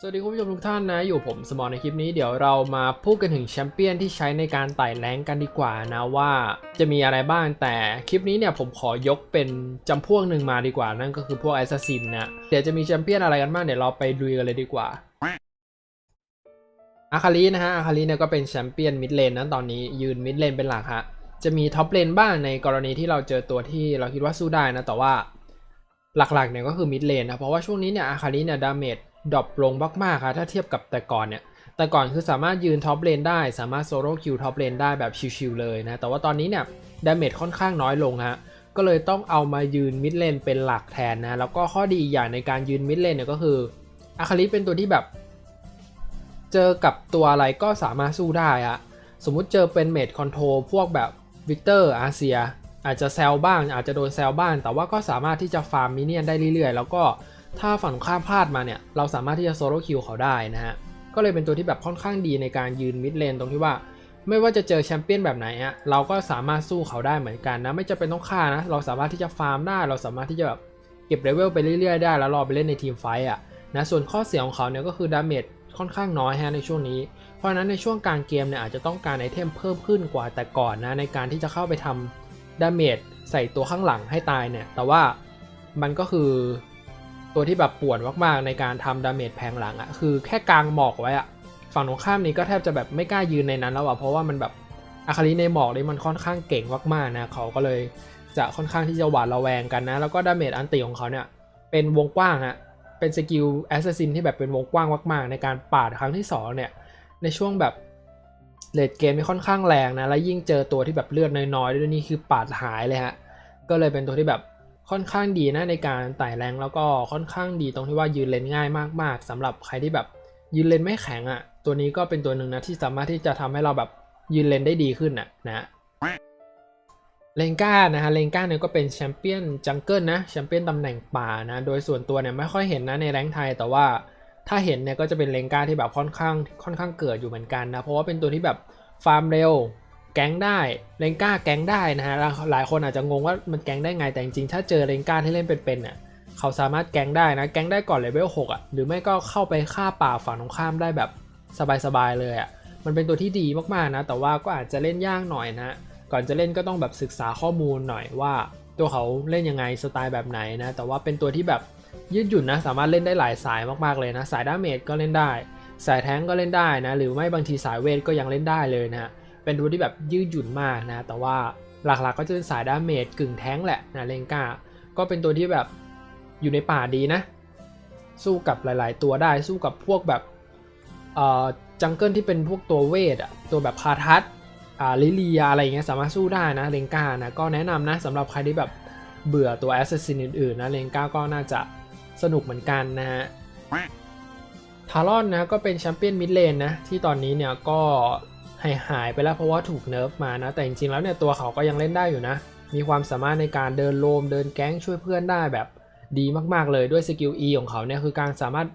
สวัสดีคุณผู้ชมทุกท่านนะ อยู่ผมสมอลในคลิปนี้เดี๋ยวเรามาพูดกันถึงแชมเปี้ยนที่ใช้ในการไต่แรงกันดีกว่านะว่าจะมีอะไรบ้างแต่คลิปนี้เนี่ยผมขอยกเป็นจำพวกหนึ่งมาดีกว่า นั่นก็คือพวกแอสซัสซินนะเดี๋ยวจะมีแชมเปี้ยนอะไรกันบ้างเดี๋ยวเราไปดูกันเลยดีกว่าอาคาลีนะฮะอาคาลีเนี่ยก็เป็นแชมเปี้ยนมิดเลนนะตอนนี้ยืนมิดเลนเป็นหลักฮะจะมีท็อปเลนบ้างในกรณีที่เราเจอตัวที่เราคิดว่าสู้ได้นะแต่ว่าหลักๆเนี่ยก็คือมิดเลนนะเพราะว่าช่วงนี้เนี่ยอาคาริเนี่ยดาเมจ ดรอปลงมากๆครับถ้าเทียบกับแต่ก่อนเนี่ยแต่ก่อนคือสามารถยืนท็อปเลนได้ สามารถโซโล่คิวท็อปเลนได้แบบชิวๆเลยนะแต่ว่าตอนนี้เนี่ยดาเมจค่อนข้างน้อยลงฮะก็เลยต้องเอามายืนมิดเลนเป็นหลักแทนนะแล้วก็ข้อดีอีกอย่างในการยืนมิดเลนเนี่ยก็คืออาคาริเป็นตัวที่แบบ เจอกับตัวอะไรก็สามารถสู้ได้อะสมมุติเจอเป็นเมดคอนโทรพวกแบบวิกเตอร์อาเซียอาจจะแซลบ้าง อาจจะโดนแซลบ้าง แต่ว่าก็สามารถที่จะฟาร์มมินเนียนได้เรื่อยๆ แล้วก็ ถ้าฝั่งตรงข้ามพลาดมาเนี่ย เราสามารถที่จะโซโล่คิวเขาได้นะฮะ ก็เลยเป็นตัวที่แบบค่อนข้างดีในการยืนมิดเลนตรงที่ว่า ไม่ว่าจะเจอแชมเปี้ยนแบบไหนอะเราก็สามารถสู้เขาได้เหมือนกันนะ ไม่จำเป็นต้องฆ่านะ เราสามารถที่จะฟาร์มได้ เราสามารถที่จะแบบเก็บเลเวลไปเรื่อยๆได้ แล้วรอไปเล่นในทีมไฟต์อะนะ ส่วนข้อเสียของเขาเนี่ยก็คือดาเมจค่อนข้างน้อยฮะในช่วงนี้ เพราะฉะนั้นในช่วงกลางเกมเนี่ยอาจจะต้องการไอเทมเพิ่มขึ้นกว่าแต่ก่อนนะในการที่จะเข้าไปทำดาเมจใส่ตัวข้างหลังให้ตายเนี่ย แต่ว่ามันก็คือ ตัวที่แบบปวดมากๆในการทำดาเมจแพงหลังอะคือแค่กลางหมอกไว้อะฝั่งตรงข้ามนี้ก็แทบจะแบบไม่กล้ายืนในนั้นแล้วอะเพราะว่ามันแบบอาคาริในหมอกนี่มันค่อนข้างเก่งมากๆนะเขาก็เลยจะค่อนข้างที่จะหวาดระแวงกันนะ แล้วก็ดาเมจอันติของเขาเนี่ยเป็นวงกว้างอะเป็นสกิลแอสซัสซินที่แบบเป็นวงกว้างมากๆ ในการปาดครั้งที่สองเนี่ยในช่วงแบบเลดเกมนี่ค่อนข้างแรงนะ แล้วยิ่งเจอตัวที่แบบเลือดน้อยๆด้วยนี่คือปาดหายเลยฮะ ก็เลยเป็นตัวที่แบบ ค่อนข้างดีนะในการไต่แรงแล้วก็ค่อนข้างดีตรงที่ว่ายืนเลนง่ายมากๆสำหรับใครที่แบบยืนเลนไม่แข็งอะ่ะ ตัวนี้ก็เป็นตัวหนึ่งนะที่สามารถที่จะทำให้เราแบบยืนเลนได้ดีขึ้นน่ะนะเลนก้านะฮะเลนก้าเนี่ยก็เป็นแชมเปี้ยนจังเกิลนะแชมเปี้ยนตำแหน่งป่านะโดยส่วนตัวเนี่ยไม่ค่อยเห็นนะในแรงไทย แต่ว่าถ้าเห็นเนี่ยก็จะเป็นเลนก้าที่แบบค่อนข้างค่อนข้างเกิดอยู่เหมือนกันนะเพราะว่าเป็นตัวที่แบบฟาร์มเร็ว แก๊งได้เลนก้าแก๊งได้นะฮะแล้วหลายคนอาจจะงงว่ามันแก๊งได้ไงแต่จริงๆถ้าเจอเลนก้าที่เล่นเป็นๆเนี่ยเขาสามารถแก๊งได้นะ แก๊งได้ก่อนเลเวล6อะหรือไม่ก็เข้าไปฆ่าป่าฝั่งตรงข้ามได้แบบสบายๆเลยอะมันเป็นตัวที่ดีมากๆนะ แต่ว่าก็อาจจะเล่นยากหน่อยนะก่อนจะเล่นก็ต้องแบบศึกษาข้อมูลหน่อยว่า ตัวเขาเล่นยังไงสไตล์แบบไหนนะ แต่ว่าเป็นตัวที่แบบยืดหยุ่นนะ สามารถเล่นได้หลายสายมากๆเลยนะ สายดาเมจก็เล่นได้ สายแท้งก็เล่นได้นะ หรือไม่บางทีสายเวทก็ยังเล่นได้เลยนะ เป็นตัวที่แบบยืดหยุ่นมากนะ แต่ว่าหลักๆก็จะเป็นสายดาเมจกึ่งแท้งแหละนะเลนกาก็เป็นตัวที่แบบอยู่ในป่าดีนะ สู้กับหลาย ๆ ตัวได้สู้กับพวกแบบเอ่อจังเกิลที่เป็นพวกตัวเวทอะตัวแบบคาทัสอ่าลิเลียอะไรอย่างเงี้ยสามารถสู้ได้นะเลงกานะก็แนะนำนะสำหรับใครที่แบบเบื่อตัวแอสซัสซินอื่น ๆ นะเลงกาก็น่าจะสนุกเหมือนกันนะฮะทารอนนะก็เป็นแชมเปี้ยนมิดเลนนะที่ตอนนี้เนี่ยก็ หายหายไปแล้วเพราะว่าถูกเนิร์ฟมานะแต่จริงๆแล้วเนี่ยตัวเขาก็ยังเล่นได้อยู่นะ มีความสามารถในการเดินโลมเดินแก๊งช่วยเพื่อนได้แบบดีมากๆเลยด้วยสกิล E ของเขาเนี่ยคือการสามารถ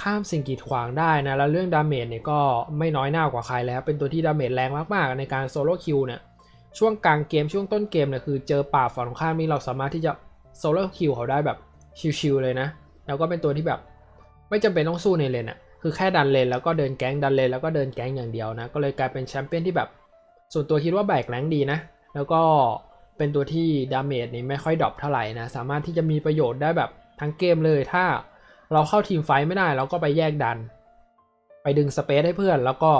ข้ามสิ่งกีดขวางได้นะแล้วเรื่องดาเมจเนี่ยก็ไม่น้อยหน้ากว่าใครแล้ว เป็นตัวที่ดาเมจแรงมากๆในการโซโล่คิวเนี่ยช่วงกลางเกมช่วงต้นเกมเนี่ยคือเจอป่าฝั่งข้ามนี่เราสามารถที่จะโซโล่คิวเขาได้แบบชิวๆเลยนะ แล้วก็เป็นตัวที่แบบไม่จำเป็นต้องสู้ในเลนอะ คือแค่ดันเลนแล้วก็เดินแก๊งดันเลนแล้วก็เดินแก๊งอย่างเดียวนะ ก็เลยกลายเป็นแชมเปี้ยนที่แบบ ส่วนตัวคิดว่าแบกแรงดีนะ แล้วก็เป็นตัวที่ดาเมจนี่ไม่ค่อยดรอปเท่าไหร่นะ สามารถที่จะมีประโยชน์ได้แบบทั้งเกมเลยถ้าเราเข้าทีมไฟท์ไม่ได้เราก็ไปแยกดัน ไปดึงสเปซให้เพื่อน แล้วก็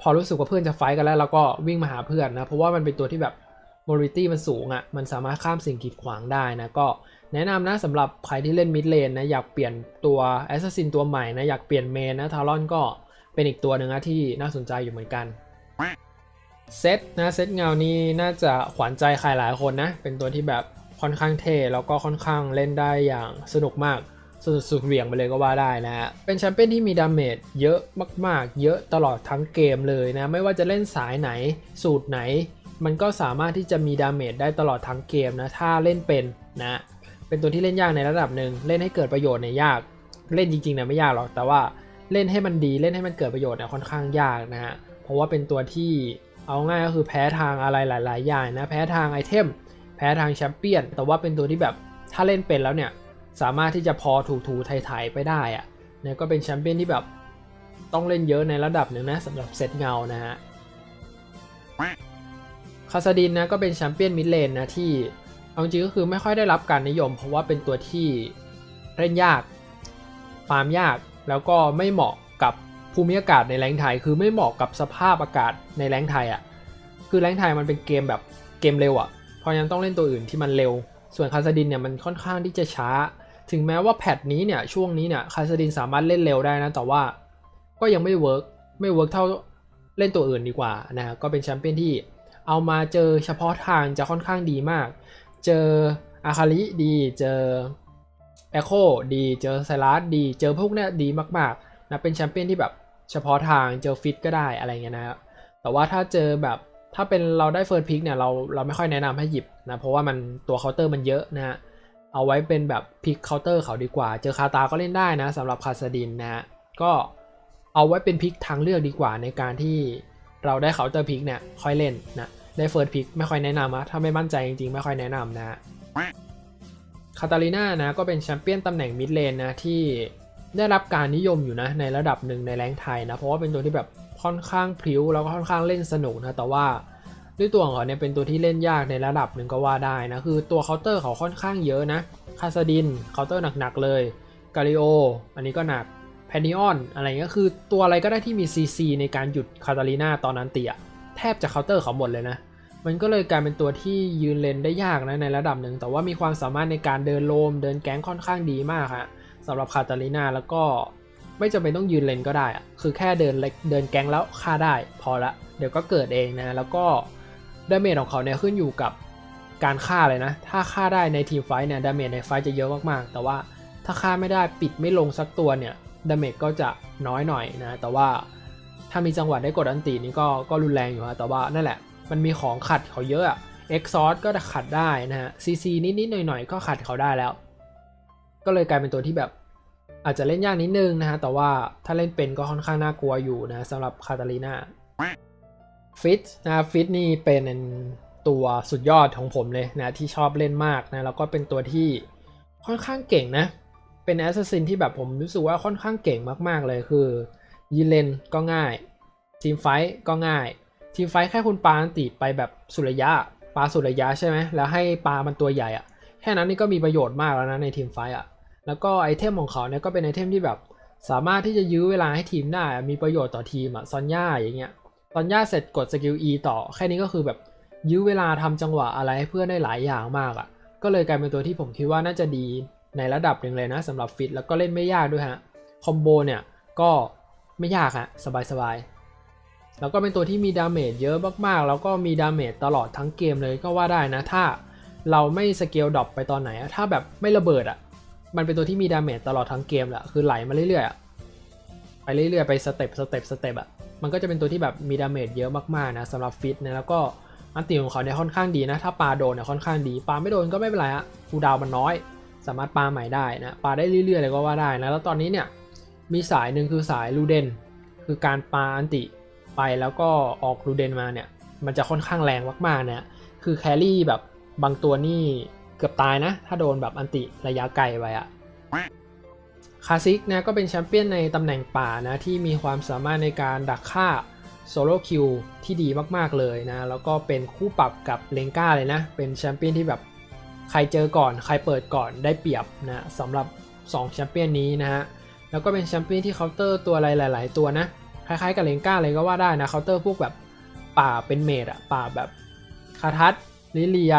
พอรู้สึกว่าเพื่อนจะไฟท์กันแล้วเราก็วิ่งมาหาเพื่อนนะเพราะว่ามันเป็นตัวที่แบบ โมริตี้มันสูงอะ่ะ มันสามารถข้ามสิ่งกีดขวางได้นะ ก็แนะนำนะสำหรับใครที่เล่นมิดเลนนะ อยากเปลี่ยนตัวแอสซัสซินตัวใหม่นะ อยากเปลี่ยนเมนนะทารอนก็เป็นอีกตัวหนึ่งนะที่น่าสนใจอยู่เหมือนกันเซตนะเซตเงานี้น่าจะขวัญใจใครหลายคนนะ เป็นตัวที่แบบค่อนข้างเท่แล้วก็ค่อนข้างเล่นได้อย่างสนุกมากสุดสุดเหวี่ยงไปเลยก็ว่าได้นะฮะ เป็นแชมเปี้ยนที่มีดาเมจเยอะมาก ๆ เยอะตลอดทั้งเกมเลยนะ ไม่ว่าจะเล่นสายไหน สูตรไหน มันก็สามารถที่จะมีดาเมจได้ตลอดทั้งเกมนะ ถ้าเล่นเป็นนะ เป็นตัวที่เล่นยากในระดับหนึ่ง เล่นให้เกิดประโยชน์เนี่ยยาก เล่นจริงๆเนี่ยไม่ยากหรอก แต่ว่าเล่นให้มันดี เล่นให้มันเกิดประโยชน์เนี่ยค่อนข้างยากนะฮะ เพราะว่าเป็นตัวที่เอาง่ายก็คือแพ้ทางอะไรหลาย ๆ อย่างนะ แพ้ทางไอเทม แพ้ทางแชมเปี้ยน แต่ว่าเป็นตัวที่แบบถ้าเล่นเป็นแล้วเนี่ย สามารถที่จะพอถูถูไถ่ๆไปได้อะเนี่ยก็เป็นแชมเปี้ยนที่แบบต้องเล่นเยอะในระดับหนึ่งนะสำหรับเซตเงานะฮะ คาซาดินนะก็เป็นแชมเปี้ยนมิดเลนนะที่เอาจริงก็คือไม่ค่อยได้รับการนิยม เพราะว่าเป็นตัวที่เล่นยาก ฟาร์มยากแล้วก็ไม่เหมาะกับภูมิอากาศในแรงไทย คือไม่เหมาะกับสภาพอากาศในแรงไทยอะ่ะคือแรงไทยมันเป็นเกมแบบเกมเร็วอะ่ะเพราะฉะนั้นต้องเล่นตัวอื่นที่มันเร็ว ส่วนคาซาดินเนี่ยมันค่อนข้างที่จะช้า ถึงแม้ว่าแพทนี้เนี่ยช่วงนี้เนี่ยคาซาดินสามารถเล่นเร็วได้นะแต่ว่าก็ยังไม่เวิร์กไม่เวิร์กเท่าเล่นตัวอื่นดีกว่านะฮะก็เป็นแชมเปี้ยนที่ เอามาเจอเฉพาะทางจะค่อนข้างดีมาก เจออาคาริดี เจอเอโคดี เจอไซรัสดี เจอพวกเนี้ยดีมากๆนะเป็นแชมเปี้ยนที่แบบเฉพาะทางเจอฟิตก็ได้อะไรเงี้ยนะครแต่ว่าถ้าเจอแบบถ้าเป็นเราได้เฟิร์สพิกเนี่ยเราเราไม่ค่อยแนะนำให้หยิบนะเพราะว่ามันตัวเคาน์เตอร์มันเยอะนะฮะเอาไว้เป็นแบบพิกเคาน์เตอร์เขาดีกว่า เจอคาตาก็เล่นได้นะสำหรับคาสดินนะฮะก็เอาไว้เป็นพิกทางเลือกดีกว่าในการที่เราได้เคาน์เตอร์พิกเนี่ยค่อยเล่นนะ ได้เฟิร์สพิกไม่ค่อยแนะนำอะถ้าไม่มั่นใจจริงๆ ไม่ค่อยแนะนำนะคาตาลีน่านะก็เป็นแชมเปี้ยนตำแหน่งมิดเลนนะที่ได้รับการนิยมอยู่นะในระดับหนึ่งในแรงไทยนะเพราะว่าเป็นตัวที่แบบค่อนข้างพริ้วแล้วก็ค่อนข้างเล่นสนุกนะแต่ว่าด้วยตัวของเขาเนี่ยเป็นตัวที่เล่นยากในระดับหนึ่งก็ว่าได้นะคือตัวเคาน์เตอร์เขาค่อนข้างเยอะนะคาซาดินเคาน์เตอร์หนักๆเลยกาลิโออันนี้ก็หนักแพนิออนอะไรเงี้ยคือตัวอะไรก็ได้ที่มี CC ในการหยุดคาตาลีนาตอนนั้นเตีย แทบจะเคาน์เตอร์เขาหมดเลยนะ มันก็เลยกลายเป็นตัวที่ยืนเลนได้ยากนะในระดับหนึ่ง แต่ว่ามีความสามารถในการเดินโลมเดินแก๊งค่อนข้างดีมากฮะสำหรับคาตาลีนาแล้วก็ไม่จำเป็นต้องยืนเลนก็ได้อะคือแค่เดินเล็กเดินแก๊งแล้วฆ่าได้ พอละเดี๋ยวก็เกิดเองนะแล้วก็ดาเมจของเขาเนี่ยขึ้นอยู่กับการฆ่าเลยนะ ถ้าฆ่าได้ในทีมไฟท์เนี่ยดาเมจในไฟท์จะเยอะมากๆ แต่ว่าถ้าฆ่าไม่ได้ปิดไม่ลงสักตัวเนี่ยดาเมจก็จะน้อยหน่อยนะ แต่ว่า ถ้ามีจังหวะได้กดอันตีนี่ก็ก็รุนแรงอยู่ฮะแต่ว่านั่นแหละ มันมีของขัดเขาเยอะอะ Exhaust ก็ขัดได้นะฮะ CC นิดๆหน่อยๆ ก็ขัดเขาได้แล้ว ก็เลยกลายเป็นตัวที่แบบ อาจจะเล่นยากนิดนึงนะฮะ แต่ว่าถ้าเล่นเป็นก็ค่อนข้างน่ากลัวอยู่นะสำหรับคาตาลีนาฟิตนะฟิตนี่เป็นตัวสุดยอดของผมเลยนะที่ชอบเล่นมากนะแล้วก็เป็นตัวที่ค่อนข้างเก่งนะ เป็นแอสซัสซินที่แบบผมรู้สึกว่าค่อนข้างเก่งมากๆเลยคือ ยีเลนก็ง่าย ทีมไฟก็ง่าย ทีมไฟแค่คุณปาอันติไปแบบสุระยะปาสุระยะใช่ไหมแล้วให้ปลามันตัวใหญ่อะแค่นั้นนี่ก็มีประโยชน์มากแล้วนะในทีมไฟอะแล้วก็ไอเทมของเขาเนี่ยก็เป็นไอเทมที่แบบสามารถที่จะยื้อเวลาให้ทีมได้มีประโยชน์ต่อทีมอะซอนย่าอย่างเงี้ยซอนย่าเสร็จกดสกิล E ต่อแค่นี้ก็คือแบบยื้อเวลาทำจังหวะอะไรให้เพื่อนได้หลายอย่างมากอะก็เลยกลายเป็นตัวที่ผมคิดว่าน่าจะดีในระดับหนึ่งเลยนะสำหรับฟิตแล้วก็เล่นไม่ยากด้วยฮะคอมโบเนี่ยก็ ไม่ยากฮะสบายๆ แล้วก็เป็นตัวที่มีดาเมจเยอะมากๆ แล้วก็มีดาเมจตลอดทั้งเกมเลยก็ว่าได้นะ ถ้าเราไม่สเกลดรอปไปตอนไหน ถ้าแบบไม่ระเบิดอะมันเป็นตัวที่มีดาเมจตลอดทั้งเกมแหละคือไหลมาเรื่อยๆไปเรื่อยๆไปสเต็ปสเต็ปสเต็ปอะมันก็จะเป็นตัวที่แบบมีดาเมจเยอะมากๆนะสำหรับฟิตนะแล้วก็อันติของเขาเนี่ยค่อนข้างดีนะ ถ้าปาโดนเนี่ยค่อนข้างดีปาไม่โดนก็ไม่เป็นไรอะคูดาวมันน้อย สามารถปาใหม่ได้นะปาได้เรื่อยๆเลยก็ว่าได้นะแล้วตอนนี้เนี่ย มีสายหนึ่งคือสายลูเดนคือการปาอันติไปแล้วก็ออกรูเดนมาเนี่ย มันจะค่อนข้างแรงมากๆเนี่ยคือแครี่แบบบางตัวนี่เกือบตายนะ ถ้าโดนแบบอันติระยะไกลไปอะคาซิกนะก็เป็นแชมเปี้ยนในตำแหน่งป่านะ ที่มีความสามารถในการดักฆ่าโซโลคิวที่ดีมากๆเลยนะ แล้วก็เป็นคู่ปรับกับเลงก้าเลยนะ เป็นแชมเปี้ยนที่แบบใครเจอก่อน ใครเปิดก่อนได้เปรียบนะสำหรับ 2 แชมเปี้ยนนี้นะฮะ แล้วก็เป็นแชมเปี้ยนที่เคาน์เตอร์ตัวอะไรหลาย ๆ ตัวนะ คล้ายๆกับเลงก้าเลยก็ว่าได้นะเคาน์เตอร์พวกแบบป่าเป็นเมดอะป่าแบบคาทัสลิเลีย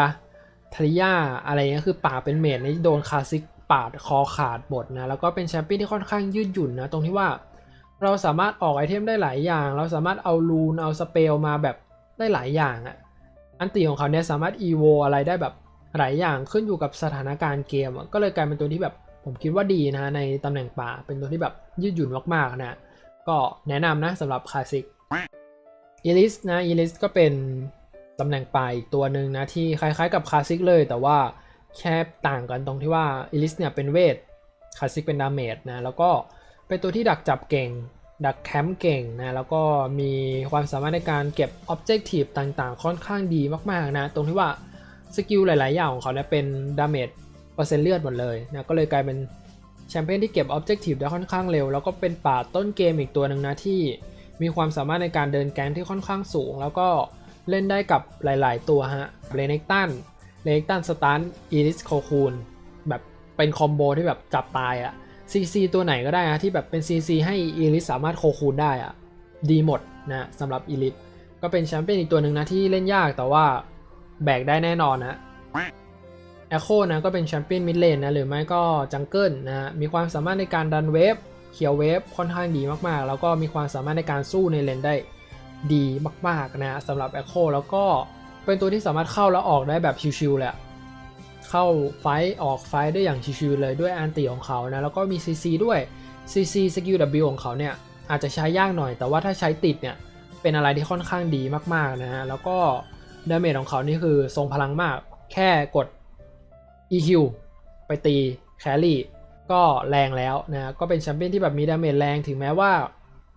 ทริยาอะไรเงี้ยคือป่าเป็นเมดนี่โดนคาซิกปาดคอขาดหมดนะแล้วก็เป็นแชมเปี้ยนที่ค่อนข้างยืดหยุ่นนะตรงที่ว่าเราสามารถออกไอเทมได้หลายอย่าง เราสามารถเอาลูนเอาสเปลมาแบบได้หลายอย่างอะอันตีของเขาเนี่ยสามารถอีโวอะไรได้แบบหลายอย่างขึ้นอยู่กับสถานการณ์เกมก็เลยกลายเป็นตัวที่แบบ ผมคิดว่าดีนะในตำแหน่งป่าเป็นตัวที่แบบยืดหยุ่นมากๆนะก็แนะนำนะสำหรับคลาสสิกอีลิสนะอีลิสก็เป็นตำแหน่งปลายอีกตัวหนึ่งนะที่คล้ายๆกับคลาสสิกเลย แต่ว่าแค่ต่างกันตรงที่ว่าอีลิสเนี่ยเป็นเวทคลาสสิกเป็นดาเมจนะแล้วก็เป็นตัวที่ดักจับเก่ง ดักแคมป์เก่งนะแล้วก็มีความสามารถในการเก็บออบเจกตีฟต่างๆ ค่อนข้างดีมากๆนะตรงที่ว่าสกิลหลายๆ อย่างของเขาเนี่ยเป็นดาเมจ อร์เซ็นต์เลือดหมดเลยนะก็เลยกลายเป็นแชมเปี้ยนที่เก็บ Objective ได้ค่อนข้างเร็ว แล้วก็เป็นป่าต้นเกมอีกตัวหนึ่งนะที่มีความสามารถในการเดินแกงที่ค่อนข้างสูง แล้วก็เล่นได้กับหลาย ๆ ตัวฮะเลเนกตันเลเนกตันสตันอีริสโคคูนแบบเป็นคอมโบที่แบบจับตายอะ CC ตัวไหนก็ได้นะที่แบบเป็น CC ให้อีลิสสามารถโคคูนได้อะดีหมดนะสำหรับอีลิสก็เป็นแชมเปี้ยนอีกตัวหนึ่งนะที่เล่นยากแต่ว่าแบกได้แน่นอนนะ อคโคนะก็เป็นแชมเปี้ยนมิดเลนนะหรือไม่ก็จังเกิลนะมีความสามารถในการดันเวฟเขียวเวฟค่อนข้างดีมากๆ แล้วก็มีความสามารถในการสู้ในเลนได้ดีมากๆนะสำหรับแอคโคแล้วก็เป็นตัวที่สามารถเข้าแล้วออกได้แบบชิวๆเละเข้าไฟต์ออกไฟต์ได้อย่างชิวๆเลยด้วยอันติของเขานะแล้วก็มี CC ด้วย CC สกิล W ของเขาเนี่ยอาจจะใช้ยากหน่อย แต่ว่าถ้าใช้ติดเนี่ยเป็นอะไรที่ค่อนข้างดีมากๆนะฮะแล้วก็ดาเมจของเขานี่คือทรงพลังมากแค่กด EQ ไปตีแครี่ก็แรงแล้วนะก็เป็นแชมเปี้ยนที่แบบมีดาเมจแรงถึงแม้ว่า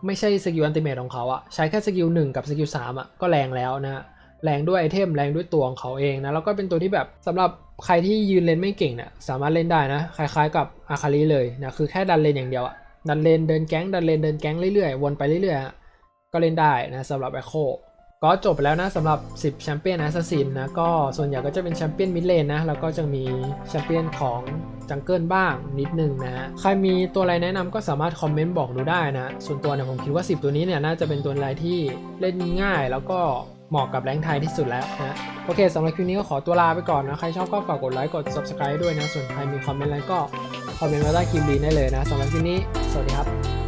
ไม่ใช่สกิลอันติเมทของเขาอะใช้แค่สกิล1กับสกิล3อะก็แรงแล้วนะแรงด้วยไอเทมแรงด้วยตัวของเขาเองนะแล้วก็เป็นตัวที่แบบสำหรับใครที่ยืนเลนไม่เก่งเนี่ยสามารถเล่นได้นะ คล้ายๆกับอาคาริเลยนะคือแค่ดันเลนอย่างเดียวอะดันเลนเดินแก๊งดันเลนเดินแก๊งเรื่อยๆวนไปเรื่อยๆก็เล่นได้นะสำหรับแอคโค ก็จบไปแล้วนะสำหรับ 10แชมเปี้ยนแอสซัสซินนะก็ส่วนใหญ่ก็จะเป็นแชมเปี้ยนมิดเลนนะแล้วก็จะมีแชมเปี้ยนของจังเกิลบ้างนิดนึงนะใครมีตัวอะไรแนะนำก็สามารถคอมเมนต์บอกดูได้นะส่วนตัวเนี่ยผมคิดว่า 10 ตัวนี้เนี่ยน่าจะเป็นตัวอะไรที่เล่นง่าย แล้วก็เหมาะกับแรงไทยที่สุดแล้วนะโอเคสำหรับคลิปนี้ก็ขอตัวลาไปก่อนนะใครชอบก็ฝากกดไลค์กด subscribe ด้วยนะส่วนใครมีคอมเมนต์อะไรก็คอมเมนต์มาใต้คลิปนี้ได้เลยนะสำหรับคลิปนี้สวัสดีครับ